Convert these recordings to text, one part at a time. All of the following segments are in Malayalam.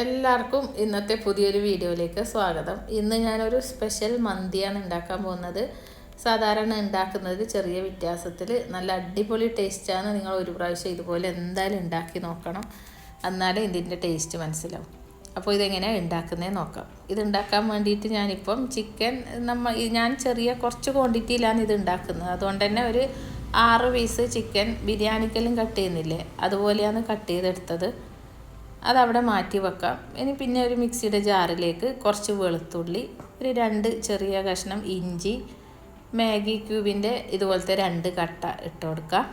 എല്ലാവർക്കും ഇന്നത്തെ പുതിയൊരു വീഡിയോയിലേക്ക് സ്വാഗതം. ഇന്ന് ഞാനൊരു സ്പെഷ്യൽ മന്തിയാണ് ഉണ്ടാക്കാൻ പോകുന്നത്. സാധാരണ ഉണ്ടാക്കുന്നത് ചെറിയ വ്യത്യാസത്തിൽ നല്ല അടിപൊളി ടേസ്റ്റാണ് നിങ്ങൾ ഒരു പ്രാവശ്യം ഇതുപോലെ എന്തായാലും ഉണ്ടാക്കി നോക്കണം. എന്നാലേ ഇതിന്റെ ടേസ്റ്റ് മനസ്സിലാവും. അപ്പോൾ ഇതെങ്ങനെയാണ് ഉണ്ടാക്കുന്നത് നോക്കാം. ഇത് ഉണ്ടാക്കാൻ വേണ്ടിയിട്ട് ഞാനിപ്പം ചിക്കൻ നമ്മൾ ഞാൻ ചെറിയ കുറച്ച് ക്വാണ്ടിറ്റിയിലാണ് ഇത് ഉണ്ടാക്കുന്നത്. അതുകൊണ്ട് തന്നെ ഒരു ആറ് പീസ് ചിക്കൻ ബിരിയാണിക്കെല്ലാം കട്ട് ചെയ്യുന്നില്ലേ? അതുപോലെയാണ് കട്ട് ചെയ്തെടുത്തത്. അതവിടെ മാറ്റി വെക്കാം. ഇനി പിന്നെ ഒരു മിക്സിയുടെ ജാറിലേക്ക് കുറച്ച് വെളുത്തുള്ളി ഒരു രണ്ട് ചെറിയ കഷ്ണം ഇഞ്ചി മാഗി ക്യൂബിന്റെ ഇതുപോലത്തെ രണ്ട് കട്ട ഇട്ട് കൊടുക്കാം.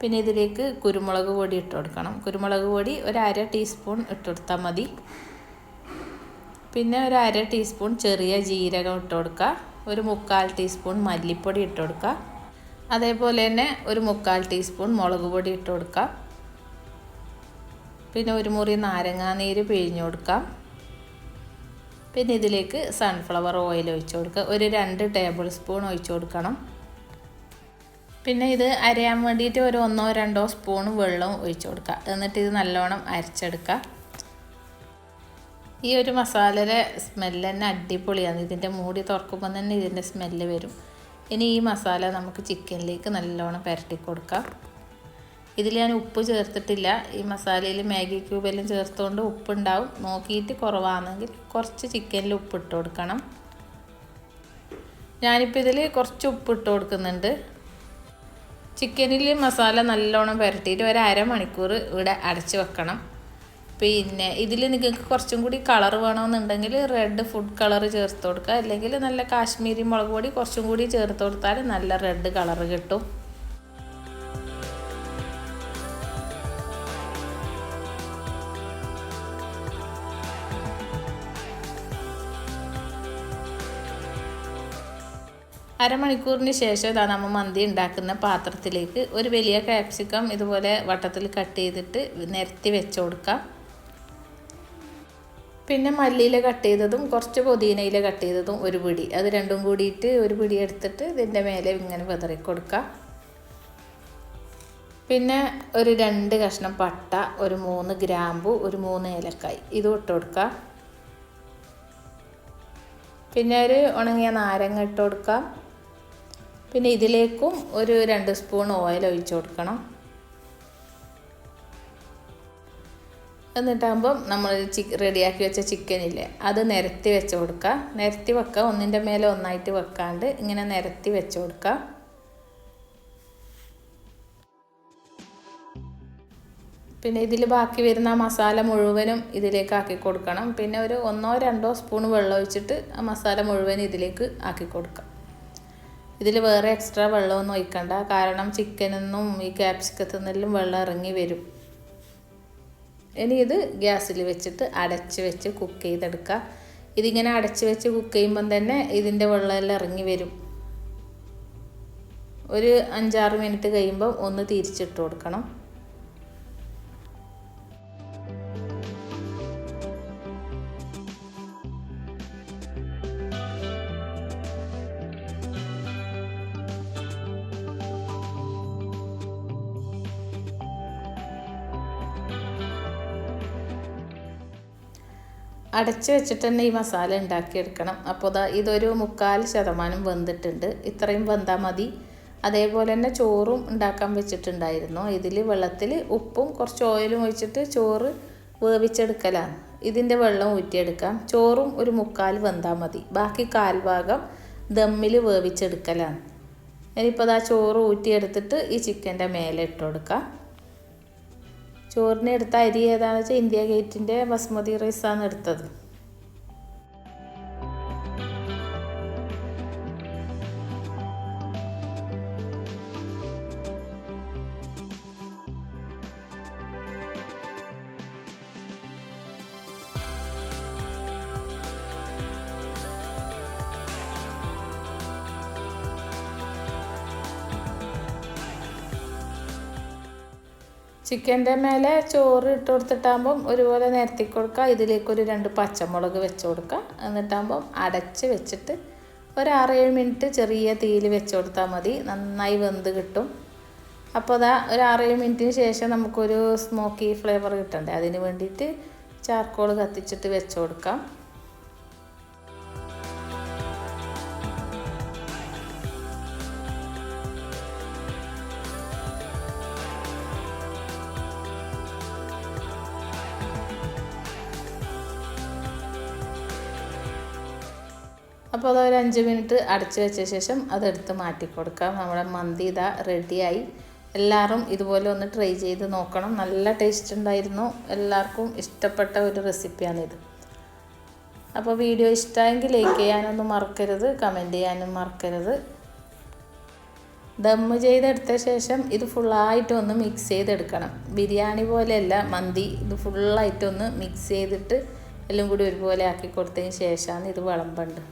പിന്നെ ഇതിലേക്ക് കുരുമുളക് പൊടി ഇട്ട് കൊടുക്കണം. കുരുമുളക് പൊടി ഒരു അര ടീസ്പൂൺ ഇട്ട് കൊടുത്താൽ മതി. പിന്നെ ഒരു അര ടീസ്പൂൺ ചെറിയ ജീരകം ഇട്ട് കൊടുക്കുക ഒരു മുക്കാൽ ടീസ്പൂൺ മല്ലിപ്പൊടി ഇട്ട് കൊടുക്കുക അതേപോലെ തന്നെ ഒരു മുക്കാൽ ടീസ്പൂൺ മുളക് പൊടി ഇട്ട് കൊടുക്കുക പിന്നെ ഒരു മുറി നാരങ്ങാനീര് പിഴിഞ്ഞു കൊടുക്കാം. പിന്നെ ഇതിലേക്ക് സൺഫ്ലവർ ഓയിൽ ഒഴിച്ചു കൊടുക്കുക. ഒരു രണ്ട് ടേബിൾ സ്പൂൺ ഒഴിച്ചു കൊടുക്കണം. പിന്നെ ഇത് അരയാൻ വേണ്ടിയിട്ട് ഒരു ഒന്നോ രണ്ടോ സ്പൂൺ വെള്ളവും ഒഴിച്ചു കൊടുക്കുക. എന്നിട്ട് ഇത് നല്ലോണം അരച്ചെടുക്കുക. ഈ ഒരു മസാലയുടെ സ്മെല്ല് തന്നെ അടിപൊളിയാണ്. ഇതിന്റെ മൂടി തുറക്കുമ്പോൾ തന്നെ ഇതിന്റെ സ്മെല്ല് വരും. ഇനി ഈ മസാല നമുക്ക് ചിക്കനിലേക്ക് നല്ലോണം പുരട്ടി കൊടുക്കാം. ഇതിൽ ഞാൻ ഉപ്പ് ചേർത്തിട്ടില്ല. ഈ മസാലയിൽ മാഗി ക്യൂബെല്ലാം ചേർത്തുകൊണ്ട് ഉപ്പുണ്ടാവും. നോക്കിയിട്ട് കുറവാണെങ്കിൽ കുറച്ച് ചിക്കനിൽ ഉപ്പ് ഇട്ട് കൊടുക്കണം. ഞാനിപ്പോൾ ഇതിൽ കുറച്ച് ഉപ്പ് ഇട്ട് കൊടുക്കുന്നുണ്ട്. ചിക്കനിൽ മസാല നല്ലോണം പുരട്ടിയിട്ട് ഒരു അരമണിക്കൂർ ഇവിടെ അടച്ച് വെക്കണം. പിന്നെ ഇതിൽ നിങ്ങൾക്ക് കുറച്ചും കൂടി കളർ വേണമെന്നുണ്ടെങ്കിൽ റെഡ് ഫുഡ് കളർ ചേർത്ത് കൊടുക്കുക. അല്ലെങ്കിൽ നല്ല കാശ്മീരി മുളക് പൊടി കുറച്ചും കൂടി ചേർത്ത് കൊടുത്താൽ നല്ല റെഡ് കളർ കിട്ടും. അരമണിക്കൂറിന് ശേഷം ഇതാ നമ്മൾ മന്തി ഉണ്ടാക്കുന്ന പാത്രത്തിലേക്ക് ഒരു വലിയ കാപ്സിക്കം ഇതുപോലെ വട്ടത്തിൽ കട്ട് ചെയ്തിട്ട് നിരത്തി വെച്ച് കൊടുക്കാം. പിന്നെ മല്ലിയില കട്ട് ചെയ്തതും കുറച്ച് പുതിനയില കട്ട് ചെയ്തതും ഒരു പിടി. അത് രണ്ടും കൂടിയിട്ട് ഒരു പിടി എടുത്തിട്ട് ഇതിന്റെ മേലെ ഇങ്ങനെ വിതറി പിന്നെ ഒരു രണ്ട് കഷ്ണം പട്ട ഒരു മൂന്ന് ഗ്രാമ്പു ഒരു മൂന്ന് ഏലക്കായ്. ഇതും ഇട്ട് കൊടുക്കാം. പിന്നെ ഒരു ഉണങ്ങിയ നാരങ്ങ ഇട്ട് കൊടുക്കാം. പിന്നെ ഇതിലേക്കും ഒരു രണ്ട് സ്പൂൺ ഓയിൽ ഒഴിച്ചു കൊടുക്കണം. എന്നിട്ടാകുമ്പം നമ്മൾ ചിക്ക് റെഡിയാക്കി വെച്ച ചിക്കനില്ലേ അത് നിരത്തി വെച്ച് കൊടുക്കുക. നിരത്തി വെക്കുക ഒന്നിന്റെ മേലെ ഒന്നായിട്ട് വെക്കാണ്ട് ഇങ്ങനെ നിരത്തി വെച്ച് കൊടുക്കുക. പിന്നെ ഇതിൽ ബാക്കി വരുന്ന മസാല മുഴുവനും ഇതിലേക്ക് ആക്കി കൊടുക്കണം. പിന്നെ ഒരു ഒന്നോ രണ്ടോ സ്പൂൺ വെള്ളം ഒഴിച്ചിട്ട് ആ മസാല മുഴുവനും ഇതിലേക്ക് ആക്കി കൊടുക്കാം ഇതിൽ വേറെ എക്സ്ട്രാ വെള്ളമൊന്നും ഒഴിക്കണ്ട. കാരണം ചിക്കനെന്നും ഈ ക്യാപ്സിക്കത്തിൽ നിന്നെല്ലാം വെള്ളം ഇറങ്ങി വരും. ഇനി ഇത് ഗ്യാസിൽ വെച്ചിട്ട് അടച്ച് വെച്ച് കുക്ക് ചെയ്തെടുക്കുക ഇതിങ്ങനെ അടച്ച് വെച്ച് കുക്ക് ചെയ്യുമ്പം തന്നെ ഇതിന്റെ വെള്ളമെല്ലാം ഇറങ്ങി വരും. ഒരു അഞ്ചാറ് മിനിറ്റ് കഴിയുമ്പം ഒന്ന് തിരിച്ചിട്ട് കൊടുക്കണം. അടച്ച് വെച്ചിട്ട് തന്നെ ഈ മസാല ഉണ്ടാക്കിയെടുക്കണം. അപ്പോൾ ദാ ഇതൊരു മുക്കാൽ ശതമാനം വെന്തിട്ടുണ്ട്. ഇത്രയും വെന്താൽ മതി. അതേപോലെ തന്നെ ചോറും ഉണ്ടാക്കാൻ വെച്ചിട്ടുണ്ടായിരുന്നു. ഇതിൽ വെള്ളത്തിൽ ഉപ്പും കുറച്ച് ഓയിലും ഒഴിച്ചിട്ട് ചോറ് വേവിച്ചെടുക്കലാണ്. ഇതിന്റെ വെള്ളം ഊറ്റിയെടുക്കാം. ചോറും ഒരു മുക്കാൽ വെന്താൽ മതി. ബാക്കി കാൽഭാഗം ദമ്മിൽ വേവിച്ചെടുക്കലാണ്. ഇനിയിപ്പോൾ ആ ചോറ് ഊറ്റിയെടുത്തിട്ട് ഈ ചിക്കന്റെ മേലെ ഇട്ട് കൊടുക്കാം. ചോറിന് എടുത്ത അരി ഏതാണെന്ന് വെച്ചാൽ ഇന്ത്യ ഗേറ്റിന്റെ ബസ്മതി റൈസാണ് എടുത്തത്. ചിക്കന്റെ മേലെ ചോറ് ഇട്ട് കൊടുത്തിട്ടാകുമ്പം ഒരുപോലെ നിരത്തി കൊടുക്കുക. ഇതിലേക്കൊരു രണ്ട് പച്ചമുളക് വെച്ച് കൊടുക്കുക. എന്നിട്ടാകുമ്പം അടച്ച് വെച്ചിട്ട് ഒരു ആറേഴ് മിനിറ്റ് ചെറിയ തീയിൽ വെച്ച് കൊടുത്താൽ മതി. നന്നായി വെന്ത് കിട്ടും. അപ്പോൾ അതാ ഒരു ആറേഴ് മിനിറ്റിന് ശേഷം നമുക്കൊരു സ്മോക്കി ഫ്ലേവർ കിട്ടണ്ടേ? അതിന് വേണ്ടിയിട്ട് ചാർക്കോൾ കത്തിച്ചിട്ട് വെച്ച് കൊടുക്കാം. അപ്പോൾ അത് ഒരു അഞ്ച് മിനിറ്റ് അടച്ച് വെച്ച ശേഷം അതെടുത്ത് മാറ്റി കൊടുക്കാം. നമ്മുടെ മന്തി ഇതാ റെഡിയായി. എല്ലാവരും ഇതുപോലെ ഒന്ന് ട്രൈ ചെയ്ത് നോക്കണം. നല്ല ടേസ്റ്റ് ഉണ്ടായിരുന്നു. എല്ലാവർക്കും ഇഷ്ടപ്പെട്ട ഒരു റെസിപ്പിയാണിത്. അപ്പോൾ വീഡിയോ ഇഷ്ടമായെങ്കിൽ ലൈക്ക് ചെയ്യാനൊന്നും മറക്കരുത്. കമന്റ് ചെയ്യാനും മറക്കരുത്. ദമ്മ് ചെയ്തെടുത്ത ശേഷം ഇത് ഫുള്ളായിട്ടൊന്ന് മിക്സ് ചെയ്തെടുക്കണം. ബിരിയാണി പോലെയല്ല മന്തി ഇത് ഫുള്ളായിട്ടൊന്ന് മിക്സ് ചെയ്തിട്ട് എല്ലാം കൂടി ഒരുപോലെ ആക്കി കൊടുത്തതിന് ശേഷമാണ് ഇത് വിളമ്പേണ്ടത്.